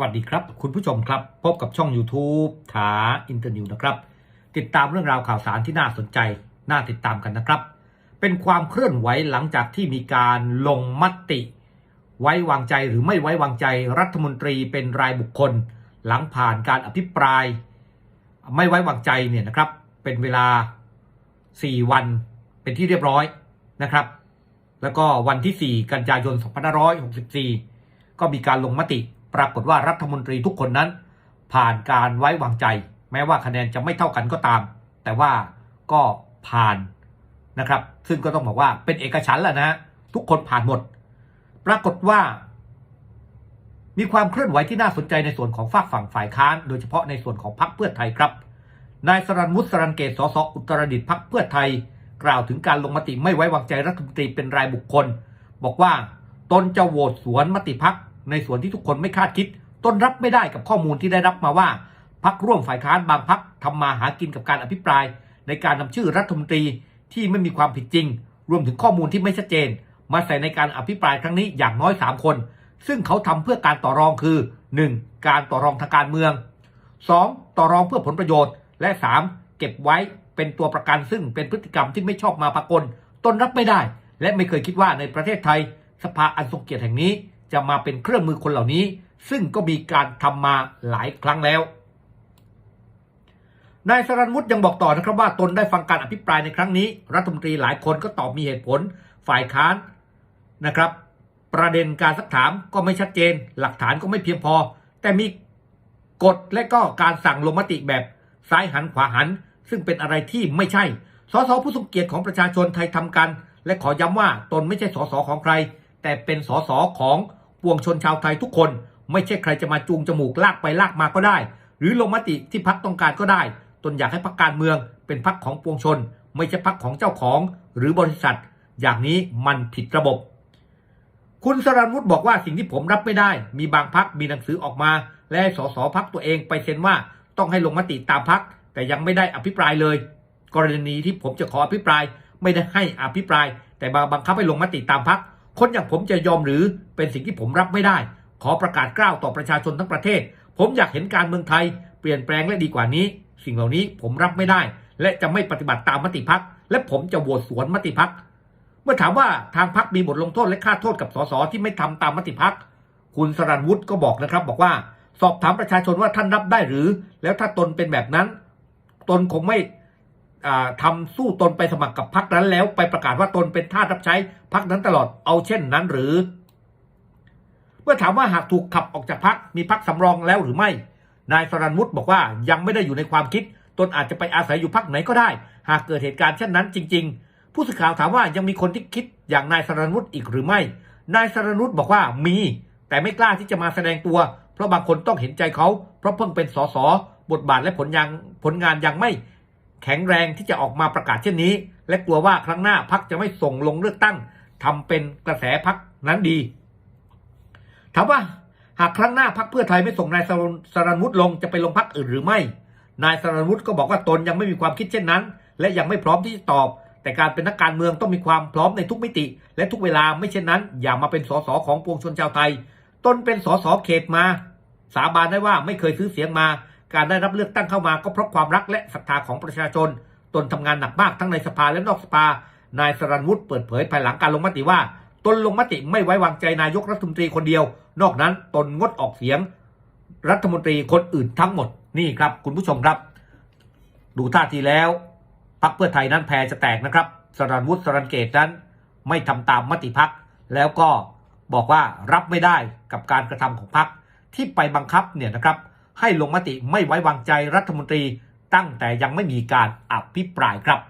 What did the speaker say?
วัสดีครับ คุณผู้ชมครับ พบกับช่อง YouTube ถาอินเตอร์นิวนะครับ ติดตามเรื่องราวข่าวสารที่น่าสนใจ น่าติดตามกันนะครับ เป็นความเคลื่อนไหวหลังจากที่มีการลงมติ ไว้วางใจหรือไม่ไว้วางใจรัฐมนตรีเป็นรายบุคคล หลังผ่านการอภิปราย ไม่ไว้วางใจเนี่ยนะครับ เป็นเวลา 4 วันเป็นที่เรียบร้อยนะครับ แล้วก็วันที่ 4 กันยายน 2564 ก็มีการลงมติ ปรากฏว่ารัฐมนตรีทุกคนนั้น ผ่านการไว้วางใจ แม้ว่าคะแนนจะไม่เท่ากันก็ตาม แต่ว่าก็ผ่านนะครับ ซึ่งก็ต้องบอกว่าเป็นเอกฉันแหละนะทุกคนผ่านหมด ปรากฏว่า มีความเคลื่อนไหวที่น่าสนใจในส่วนของฝากฝั่งฝ่ายค้าน โดยเฉพาะในส่วนของพรรคเพื่อไทยครับ นายสรันวุฒิสรันเกตสสอุตรดิตถ์พรรคเพื่อไทย กล่าวถึงการลงมติไม่ไว้วางใจรัฐมนตรีเป็นรายบุคคล บอกว่าตนจะโหวตสวนมติพัก ในส่วนที่ทุกคนไม่คาดคิดตนรับไม่ได้กับข้อมูลที่ได้รับมาว่าพักร่วมฝ่ายค้านบางพักทำมาหากินกับการอภิปราย ในการนำชื่อรัฐมนตรีที่ไม่มีความผิดจริง รวมถึงข้อมูลที่ไม่ชัดเจน มาใส่ในการอภิปรายครั้งนี้อย่างน้อย 3 คน ซึ่งเขาทำเพื่อการต่อรองคือ 1. การต่อรองทางการเมือง 2. ต่อรองเพื่อผลประโยชน์ และ 3. เก็บไว้เป็นตัวประกันซึ่งเป็นพฤติกรรมที่ไม่ชอบมาพากลตนรับไม่ได้ และไม่เคยคิดว่าในประเทศไทย สภาอันทรงเกียรติแห่งนี้ จะมาเป็นเครื่องมือคนเหล่านี้ ซึ่งก็มีการทำมาหลายครั้งแล้วนายสรันวุฒิยังบอกต่อนะครับว่าตนได้ฟังการอภิปรายในครั้งนี้ รัฐมนตรีหลายคนก็ตอบมีเหตุผลฝ่ายค้านนะครับ ประเด็นการสักถามก็ไม่ชัดเจน หลักฐานก็ไม่เพียงพอ แต่มีกฎและก็การสั่งลงมติแบบซ้ายหันขวาหัน ซึ่งเป็นอะไรที่ไม่ใช่สสผู้ทรงเกียรติของประชาชนไทยทำกัน และขอย้ำว่าตนไม่ใช่สสของใคร แต่เป็นสสของ ปวงชนชาวไทยทุกคน ไม่ใช่ใครจะมาจูงจมูกลากไปลากมาก็ได้ หรือลงมติที่พักต้องการก็ได้ ตนอยากให้พักการเมืองเป็นพักของปวงชน ไม่ใช่พักของเจ้าของ หรือบริษัท อย่างนี้มันผิดระบบ คุณสรันวุฒิบอกว่าสิ่งที่ผมรับไม่ได้ มีบางพักมีหนังสือออกมา และให้สสพักตัวเองไปเซ็นว่าต้องให้ลงมติตามพักแต่ยังไม่ได้อภิปรายเลย กรณีที่ผมจะขออภิปรายไม่ได้ให้อภิปราย แต่มาบังคับให้ลงมติตามพัก คนอย่างผมจะยอมหรือเป็นสิ่งที่ผมรับไม่ได้ ขอประกาศกล้าวต่อประชาชนทั้งประเทศ ผมอยากเห็นการเมืองไทย เปลี่ยนแปลงและดีกว่านี้ สิ่งเหล่านี้ผมรับไม่ได้ และจะไม่ปฏิบัติตามมติพักและผมจะโหวตสวนมติพักเมื่อถามว่าทางพักมีบทลงโทษและค่าโทษกับสสที่ไม่ทำตามมติพักคุณสรันวุฒิก็บอกนะครับ บอกว่า สอบถามประชาชนว่าท่านรับได้หรือ แล้วถ้าตนเป็นแบบนั้น ตนคงไม่ อ่าทำสู้ตนไปสมัครกับพักนั้นแล้วไปประกาศว่าตนเป็นทาสรับใช้พักนั้นตลอดเอาเช่นนั้นหรือ เมื่อถามว่าหากถูกขับออกจากพักมีพักสำรองแล้วหรือไม่ นายสรันวุฒิบอกว่ายังไม่ได้อยู่ในความคิด ตนอาจจะไปอาศัยอยู่พักไหนก็ได้ หากเกิดเหตุการณ์เช่นนั้นจริง ๆ ผู้สื่อข่าวถามว่ายังมีคนที่คิดอย่างนายสรันวุฒิอีกหรือไม่ นายสรันวุฒิบอกว่ามี แต่ไม่กล้าที่จะมาแสดงตัว เพราะบางคนต้องเห็นใจเขา เพราะเพิ่งเป็นสสบทบาทและผลยังผลงานยังไม่ แข็งแรงที่จะออกมาประกาศเช่นนี้ และกลัวว่าครั้งหน้าพักจะไม่ส่งลงเลือกตั้งทำเป็นกระแสพักนั้นดีถามว่าหากครั้งหน้าพักเพื่อไทยไม่ส่งนายสรนสรันวุฒิลงจะไปลงพักอื่นหรือไม่ นายสรันวุฒิก็บอกว่าตนยังไม่มีความคิดเช่นนั้น และยังไม่พร้อมที่จะตอบ แต่การเป็นนักการเมืองต้องมีความพร้อมในทุกมิติ และทุกเวลาไม่เช่นนั้น อย่ามาเป็นสสของปวงชนชาวไทย ตนเป็นสสเขตมา สาบานได้ว่าไม่เคยซื้อเสียงมา การได้รับเลือกตั้งเข้ามาก็เพราะความรักและศรัทธาของประชาชน ตนทำงานหนักมากทั้งในสภาและนอกสภา นายสรันวุฒิเปิดเผยภายหลังการลงมติว่า ตนลงมติไม่ไว้วางใจนายกรัฐมนตรีคนเดียว นอกนั้นตนงดออกเสียง รัฐมนตรีคนอื่นทั้งหมดนี่ครับ คุณผู้ชมครับ ดูท่าทีแล้วพรรคเพื่อไทยนั้นแพ้จะแตกนะครับ สรันวุฒิสรันเกตนั้น ไม่ทำตามมติพักแล้วก็บอกว่ารับไม่ได้กับการกระทำของพักที่ไปบังคับเนี่ยนะครับ ให้ลงมติไม่ไว้วางใจรัฐมนตรีตั้งแต่ยังไม่มีการอภิปรายครับ